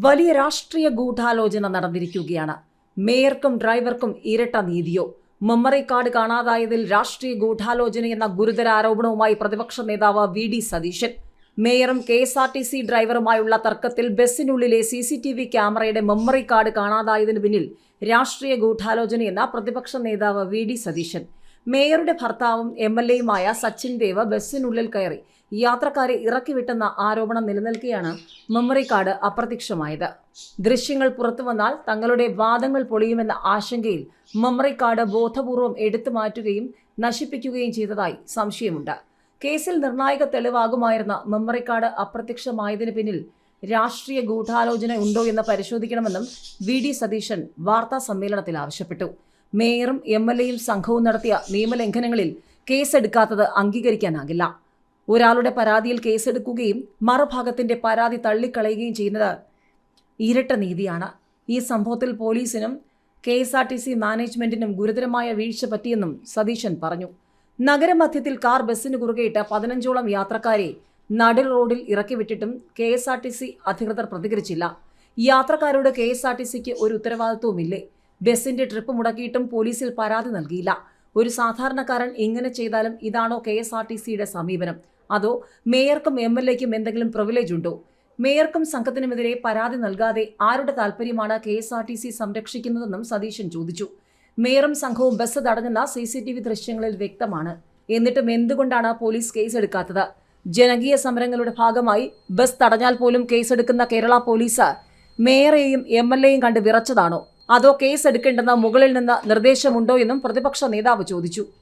വലിയ രാഷ്ട്രീയ ഗൂഢാലോചന നടന്നിരിക്കുകയാണ്. മേയർക്കും ഡ്രൈവർക്കും ഇരട്ട നീതിയോ? മെമ്മറി കാർഡ് കാണാതായതിൽ രാഷ്ട്രീയ ഗൂഢാലോചന എന്ന ഗുരുതര ആരോപണവുമായി പ്രതിപക്ഷ നേതാവ് V D Satheesan. മേയറും K S R T C ഡ്രൈവറുമായുള്ള തർക്കത്തിൽ ബസ്സിനുള്ളിലെ സി സി ടി വി ക്യാമറയുടെ മെമ്മറി കാർഡ് കാണാതായതിനു പിന്നിൽ രാഷ്ട്രീയ ഗൂഢാലോചനയെന്ന പ്രതിപക്ഷ നേതാവ് വി ഡി സതീശൻ. മേയറുടെ ഭർത്താവും എം എൽ എയുമായ സച്ചിൻ ദേവ് ബസ്സിനുള്ളിൽ കയറി. യാത്രക്കാരെ ഇറക്കിവിട്ടെന്ന ആരോപണം നിലനിൽക്കെയാണ് മെമ്മറി കാർഡ് അപ്രത്യക്ഷമായത്. ദൃശ്യങ്ങൾ പുറത്തു വന്നാൽ തങ്ങളുടെ വാദങ്ങൾ പൊളിയുമെന്ന ആശങ്കയിൽ മെമ്മറി കാർഡ് ബോധപൂർവം എടുത്തു മാറ്റുകയും നശിപ്പിക്കുകയും ചെയ്തതായി സംശയമുണ്ട്. കേസിൽ നിർണായക തെളിവാകുമായിരുന്ന മെമ്മറി കാർഡ് അപ്രത്യക്ഷമായതിന് പിന്നിൽ രാഷ്ട്രീയ ഗൂഢാലോചന ഉണ്ടോ എന്ന് പരിശോധിക്കണമെന്നും വി ഡി സതീശൻ വാർത്താ സമ്മേളനത്തിൽ ആവശ്യപ്പെട്ടു. മേയറും എം എൽ എയും സംഘവും നടത്തിയ നിയമലംഘനങ്ങളിൽ കേസെടുക്കാത്തത് അംഗീകരിക്കാനാകില്ല. ഒരാളുടെ പരാതിയിൽ കേസെടുക്കുകയും മറുഭാഗത്തിന്റെ പരാതി തള്ളിക്കളയുകയും ചെയ്യുന്നത് ഇരട്ട നീതിയാണ്. ഈ സംഭവത്തിൽ പോലീസിനും K S R T C മാനേജ്മെന്റിനും ഗുരുതരമായ വീഴ്ച പറ്റിയെന്നും സതീശൻ പറഞ്ഞു. നഗരമധ്യത്തിൽ കാർ ബസ്സിന് കുറുകെയിട്ട് പതിനഞ്ചോളം യാത്രക്കാരെ നടു റോഡിൽ ഇറക്കിവിട്ടിട്ടും K S R T C അധികൃതർ പ്രതികരിച്ചില്ല. യാത്രക്കാരോട് കെ എസ് ആർ ടി സിക്ക് ഒരു ഉത്തരവാദിത്വവുമില്ലേ? ബസ്സിന്റെ ട്രിപ്പ് മുടക്കിയിട്ടും പോലീസിൽ പരാതി നൽകിയില്ല. ഒരു സാധാരണക്കാരൻ ഇങ്ങനെ ചെയ്താലും ഇതാണോ കെ എസ് ആർ ടി സിയുടെ സമീപനം. അതോ മേയർക്കും എം എൽ എക്കും എന്തെങ്കിലും പ്രിവിലേജ് ഉണ്ടോ? മേയർക്കും സംഘത്തിനുമെതിരെ പരാതി നൽകാതെ ആരുടെ താൽപ്പര്യമാണ് K S R T C സംരക്ഷിക്കുന്നതെന്നും Satheesan ചോദിച്ചു. മേയറും സംഘവും ബസ് തടഞ്ഞെന്ന സി സി ടി വി ദൃശ്യങ്ങളിൽ വ്യക്തമാണ്. എന്നിട്ടും എന്തുകൊണ്ടാണ് പോലീസ് കേസെടുക്കാത്തത്? ജനകീയ സമരങ്ങളുടെ ഭാഗമായി ബസ് തടഞ്ഞാൽ പോലും കേസെടുക്കുന്ന കേരള പോലീസ് മേയറെയും എം എൽ എയും കണ്ട് വിറച്ചതാണോ? അതോ കേസെടുക്കേണ്ടെന്ന മുകളിൽ നിന്ന് നിർദ്ദേശമുണ്ടോ എന്നും പ്രതിപക്ഷ നേതാവ് ചോദിച്ചു